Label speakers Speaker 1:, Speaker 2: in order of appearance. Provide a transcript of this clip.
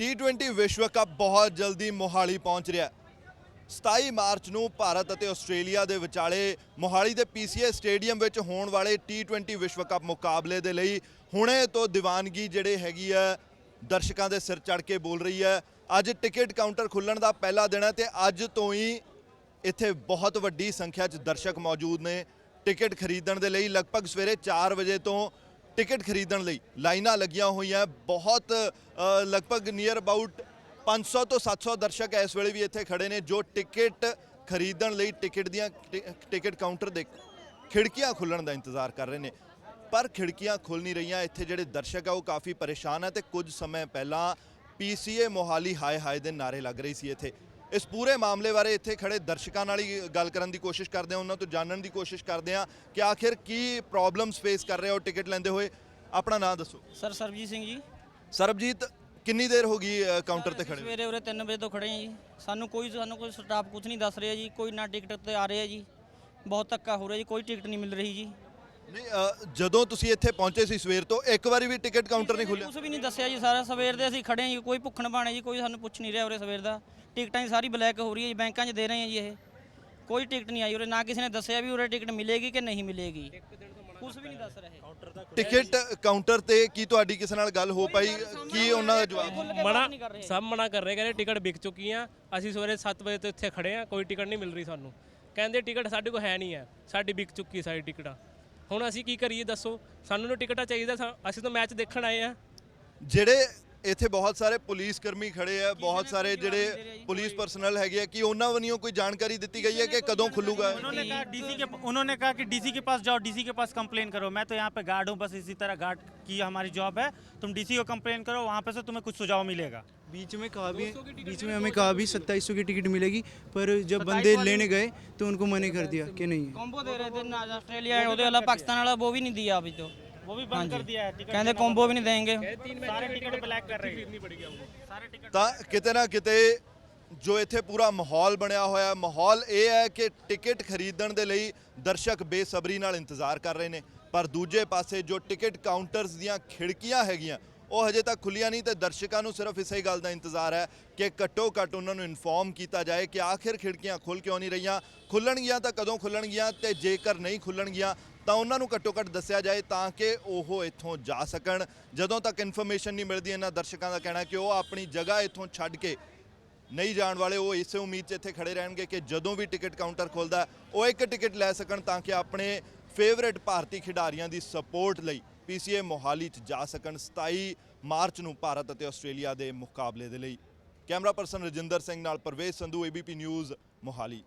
Speaker 1: T20 ਵਿਸ਼ਵ cup ਬਹੁਤ ਜਲਦੀ ਮੋਹਾਲੀ ਪਹੁੰਚ ਰਿਹਾ ਹੈ। 27 ਮਾਰਚ ਨੂੰ ਭਾਰਤ ਅਤੇ ਆਸਟ੍ਰੇਲੀਆ ਦੇ ਵਿਚਾਲੇ ਮੋਹਾਲੀ ਦੇ PCA ਸਟੇਡੀਅਮ ਵਿੱਚ ਹੋਣ ਵਾਲੇ T20 ਵਿਸ਼ਵ ਕੱਪ ਮੁਕਾਬਲੇ ਦੇ ਲਈ ਹੁਣੇ ਤੋਂ ਦੀਵਾਨਗੀ ਜਿਹੜੇ ਹੈਗੀ ਹੈ ਦਰਸ਼ਕਾਂ ਦੇ ਸਿਰ ਚੜ ਕੇ ਬੋਲ ਰਹੀ ਹੈ ਅੱਜ ਟਿਕਟ ਕਾਊਂਟਰ ਖੁੱਲਣ ਦਾ ਪਹਿਲਾ ਦਿਨ ਹੈ ਤੇ ਅੱਜ ਤੋਂ ਹੀ ਇੱਥੇ ਬਹੁਤ ਵੱਡੀ ਸੰਖਿਆ 'ਚ ਦਰਸ਼ਕ ਮੌਜੂਦ ਨੇ। ਟਿਕਟ ਖਰੀਦਣ ਦੇ ਲਈ ਲਗਭਗ ਸਵੇਰੇ 4 ਵਜੇ ਤੋਂ ਟਿਕਟ ਖਰੀਦਣ ਲਈ ਲਾਈਨਾਂ ਲੱਗੀਆਂ ਹੋਈਆਂ। ਬਹੁਤ ਲਗਭਗ ਨੀਅਰ ਅਬਾਊਟ 500 ਤੋਂ 700 ਦਰਸ਼ਕ ਇਸ ਵੇਲੇ ਵੀ ਇੱਥੇ ਖੜੇ ਨੇ, ਜੋ ਟਿਕਟ ਖਰੀਦਣ ਲਈ ਟਿਕਟ ਦੀਆਂ ਟਿ- ਟਿਕਟ ਕਾਊਂਟਰ ਦੇ ਖਿੜਕੀਆਂ ਖੁੱਲਣ ਦਾ ਇੰਤਜ਼ਾਰ ਕਰ ਰਹੇ ਨੇ। ਪਰ ਖਿੜਕੀਆਂ ਖੁੱਲ ਨਹੀਂ ਰਹੀਆਂ। ਇੱਥੇ ਜਿਹੜੇ ਦਰਸ਼ਕ ਆ, ਉਹ ਕਾਫੀ ਪਰੇਸ਼ਾਨ ਆ ਤੇ ਕੁਝ ਸਮੇਂ ਪਹਿਲਾਂ ਪੀਸੀਏ ਮੋਹਾਲੀ ਹਾਏ ਹਾਏ ਦੇ ਨਾਰੇ ਲੱਗ ਰਹੀ ਸੀ ਇੱਥੇ। ਇਸ ਪੂਰੇ ਮਾਮਲੇ ਬਾਰੇ ਇੱਥੇ ਖੜੇ ਦਰਸ਼ਕਾਂ ਨਾਲ ਹੀ ਗੱਲ ਕਰਨ ਦੀ ਕੋਸ਼ਿਸ਼ ਕਰਦੇ ਹਾਂ ਉਹਨਾਂ ਤੋਂ ਜਾਣਨ ਦੀ ਕੋਸ਼ਿਸ਼ ਕਰਦੇ ਹਾਂ ਕਿ ਆਖਿਰ ਕੀ ਪ੍ਰੋਬਲਮਸ ਫੇਸ ਕਰ ਰਹੇ ਹੋ ਟਿਕਟ ਲੈਂਦੇ ਹੋਏ। ਆਪਣਾ ਨਾਮ ਦੱਸੋ।
Speaker 2: ਸਰ ਸਰਬਜੀਤ ਸਿੰਘ ਜੀ।
Speaker 1: ਸਰਬਜੀਤ ਕਿੰਨੀ ਦੇਰ ਹੋ ਗਈ ਕਾਊਂਟਰ ਤੇ ਖੜੇ
Speaker 2: ਸਵੇਰੇ ਉਰੇ 3 ਵਜੇ ਤੋਂ ਖੜੇ ਹਾਂ ਜੀ। ਸਾਨੂੰ ਕੋਈ ਸਾਨੂੰ ਕੋਈ ਸਟਾਫ ਕੁਝ ਨਹੀਂ ਦੱਸ ਰਿਹਾ ਜੀ ਕੋਈ ਨਾ ਟਿਕਟ ਤੇ ਆ ਰਿਹਾ ਜੀ। ਬਹੁਤ ਧੱਕਾ ਹੋ ਰਿਹਾ ਜੀ ਕੋਈ ਟਿਕਟ ਨਹੀਂ ਮਿਲ ਰਹੀ ਜੀ।
Speaker 1: ਨਹੀਂ ਜਦੋਂ ਤੁਸੀਂ ਇੱਥੇ ਪਹੁੰਚੇ ਸੀ ਸਵੇਰ ਤੋਂ ਇੱਕ ਵਾਰੀ ਵੀ ਟਿਕਟ ਕਾਊਂਟਰ ਨਹੀਂ ਖੁੱਲਿਆ
Speaker 2: ਕੁਝ ਵੀ ਨਹੀਂ ਦੱਸਿਆ ਜੀ ਸਾਰਾ ਸਵੇਰ ਦੇ ਅਸੀਂ ਖੜੇ ਹਾਂ ਜੀ ਕੋਈ ਭੁੱਖਣ ਬਾਣੇ ਜੀ ਕੋਈ ਸਾਨੂੰ ਪੁੱਛ ਨਹੀਂ ਰਿਹਾ ਉਰੇ ਸਵੇਰ ਦਾ। ਟਿਕਟਾਂ ਦੀ ਸਾਰੀ ਬਲੈਕ ਹੋ ਰਹੀ ਹੈ ਜੀ ਬੈਂਕਾਂ 'ਚ ਦੇ ਰਹੇ ਹਾਂ ਜੀ ਇਹ। ਕੋਈ ਟਿਕਟ ਨਹੀਂ ਆਈ ਉਰੇ ਨਾ ਕਿਸੇ ਨੇ ਦੱਸਿਆ ਵੀ ਉਰੇ ਟਿਕਟ ਮਿਲੇਗੀ ਕਿ ਨਹੀਂ ਮਿਲੇਗੀ। ਕੁਝ ਵੀ ਨਹੀਂ ਦੱਸ ਰਹੇ।
Speaker 1: ਟਿਕਟ ਕਾਊਂਟਰ ਤੇ ਕੀ ਤੁਹਾਡੀ ਕਿਸੇ ਨਾਲ ਗੱਲ ਹੋ ਪਾਈ? ਕੀ ਉਹਨਾਂ ਦਾ ਜਵਾਬ?
Speaker 3: ਮਨਾ ਸਭ ਮਨਾ ਕਰ ਰਹੇ ਕਹਿੰਦੇ ਟਿਕਟ ਵਿਕ ਚੁੱਕੀ ਆ ਅਸੀਂ ਸਵੇਰੇ 7 ਵਜੇ ਤੋਂ ਇੱਥੇ ਖੜੇ ਆ ਕੋਈ ਟਿਕਟ ਨਹੀਂ ਮਿਲ ਰਹੀ ਸਾਨੂੰ। ਕਹਿੰਦੇ ਟਿਕਟ ਸਾਡੇ ਕੋਲ ਹੈ ਨਹੀਂ ਹੈ ਸਾਡੀ ਵਿਕ ਚੁੱਕੀ ਸਾਡੀ ਟਿਕਟਾਂ। ਹੁਣ ਅਸੀਂ ਕੀ ਕਰੀਏ ਦੱਸੋ ਸਾਨੂੰ ਨੂੰ ਟਿਕਟਾਂ ਚਾਹੀਦਾ ਸਾ- ਅਸੀਂ ਤਾਂ ਮੈਚ ਦੇਖਣ ਆਏ ਆ।
Speaker 1: ਜਿਹੜੇ ਇੱਥੇ ਬਹੁਤ ਸਾਰੇ ਪੁਲਿਸ ਕਰਮੀ ਖੜੇ ਆ ਬਹੁਤ ਸਾਰੇ ਜਿਹੜੇ ਪੁਲਿਸ ਪਰਸਨਲ ਹੈਗੇ ਆ ਕਿ ਉਹਨਾਂ ਵੱਲੋਂ ਕੋਈ ਜਾਣਕਾਰੀ ਦਿੱਤੀ ਗਈ ਹੈ ਕਿ ਕਦੋਂ ਖੁੱਲੂਗਾ
Speaker 4: उन्होंने कहा डीसी के उन्होंने कहा कि डीसी के पास जाओ डीसी के पास कंप्लेन करो मैं तो यहाँ पे गार्ड हूँ बस इसी तरह गार्ड की हमारी जॉब है तुम डीसी को कंप्लेन करो वहाँ पे से तुम्हें कुछ सुझाव मिलेगा
Speaker 5: बीच में कहा भी बीच में हमें कहा भी सत्ताईस की टिकट मिलेगी पर जब बंदे लेने गए तो उनको मना कर दिया कि नहीं है
Speaker 2: कॉम्बो दे रहे थे ना ऑस्ट्रेलिया है, ਉਹਦੇ ਵਾਲਾ ਪਾਕਿਸਤਾਨ ਵਾਲਾ ਉਹ ਵੀ ਨਹੀਂ ਦਿਆ ਅਭੀ ਤੋ
Speaker 4: वो भी बंद कर दिया है टिकट
Speaker 2: कहते कॉम्बो भी नहीं देंगे
Speaker 4: सारे टिकट ब्लैक कर रहे हैं सारे
Speaker 1: ਤਾਂ ਕਿਤੇ ਨਾ ਕਿਤੇ ਜੋ ਇੱਥੇ ਪੂਰਾ ਮਾਹੌਲ ਬਣਿਆ ਹੋਇਆ ਹੈ, ਮਾਹੌਲ ਇਹ ਹੈ ਕਿ ਟਿਕਟ ਖਰੀਦਣ ਦੇ ਲਈ ਦਰਸ਼ਕ ਬੇਸਬਰੀ ਨਾਲ ਇੰਤਜ਼ਾਰ ਕਰ ਰਹੇ ਨੇ। ਪਰ ਦੂਜੇ ਪਾਸੇ ਜੋ ਟਿਕਟ ਕਾਊਂਟਰਸ ਦੀਆਂ ਖਿੜਕੀਆਂ ਹੈਗੀਆਂ ਉਹ ਹਜੇ ਤੱਕ ਖੁੱਲੀਆਂ ਨਹੀਂ ਤੇ ਦਰਸ਼ਕਾਂ ਨੂੰ ਸਿਰਫ ਇਸੇ ਗੱਲ ਦਾ ਇੰਤਜ਼ਾਰ ਹੈ ਕਿ ਘੱਟੋ ਘੱਟ ਉਹਨਾਂ ਨੂੰ ਇਨਫੋਰਮ ਕੀਤਾ ਜਾਏ ਕਿ ਆਖਿਰ ਖਿੜਕੀਆਂ ਖੁੱਲ ਕਿਉਂ ਨਹੀਂ ਰਹੀਆਂ? ਖੁੱਲਣਗੀਆਂ ਤਾਂ ਕਦੋਂ ਖੁੱਲਣਗੀਆਂ ਤੇ ਜੇਕਰ ਨਹੀਂ ਖੁੱਲਣਗੀਆਂ ਤਾਂ ਉਹਨਾਂ ਨੂੰ ਘੱਟੋ ਘੱਟ ਦੱਸਿਆ ਜਾਏ ਤਾਂ ਕਿ ਉਹ ਇੱਥੋਂ ਜਾ ਸਕਣ। ਜਦੋਂ ਤੱਕ ਇਨਫੋਰਮੇਸ਼ਨ ਨਹੀਂ ਮਿਲਦੀ, ਇਹਨਾਂ ਦਰਸ਼ਕਾਂ ਦਾ ਕਹਿਣਾ ਕਿ ਉਹ ਆਪਣੀ ਜਗ੍ਹਾ ਇੱਥੋਂ ਛੱਡ ਕੇ ਨਹੀਂ ਜਾਣ ਵਾਲੇ, ਉਹ ਇਸੇ ਉਮੀਦ 'ਚ ਇੱਥੇ ਖੜੇ ਰਹਿਣਗੇ ਕਿ ਜਦੋਂ ਵੀ ਟਿਕਟ ਕਾਊਂਟਰ ਖੁੱਲਦਾ ਉਹ ਇੱਕ ਟਿਕਟ ਲੈ ਸਕਣ ਤਾਂ ਕਿ ਆਪਣੇ ਫੇਵਰੇਟ ਭਾਰਤੀ ਖਿਡਾਰੀਆਂ ਦੀ ਸਪੋਰਟ ਲਈ ਪੀਸੀਏ ਮੋਹਾਲੀ 'ਚ ਜਾ ਸਕਣ। 27 ਮਾਰਚ ਨੂੰ ਭਾਰਤ ਅਤੇ ਆਸਟ੍ਰੇਲੀਆ ਦੇ ਮੁਕਾਬਲੇ ਦੇ ਲਈ। ਕੈਮਰਾ ਪਰਸਨ ਰਜਿੰਦਰ ਸਿੰਘ ਨਾਲ ਪਰਵੇਜ਼ ਸੰਧੂ ਏਬੀਪੀ ਨਿਊਜ਼ ਮੋਹਾਲੀ।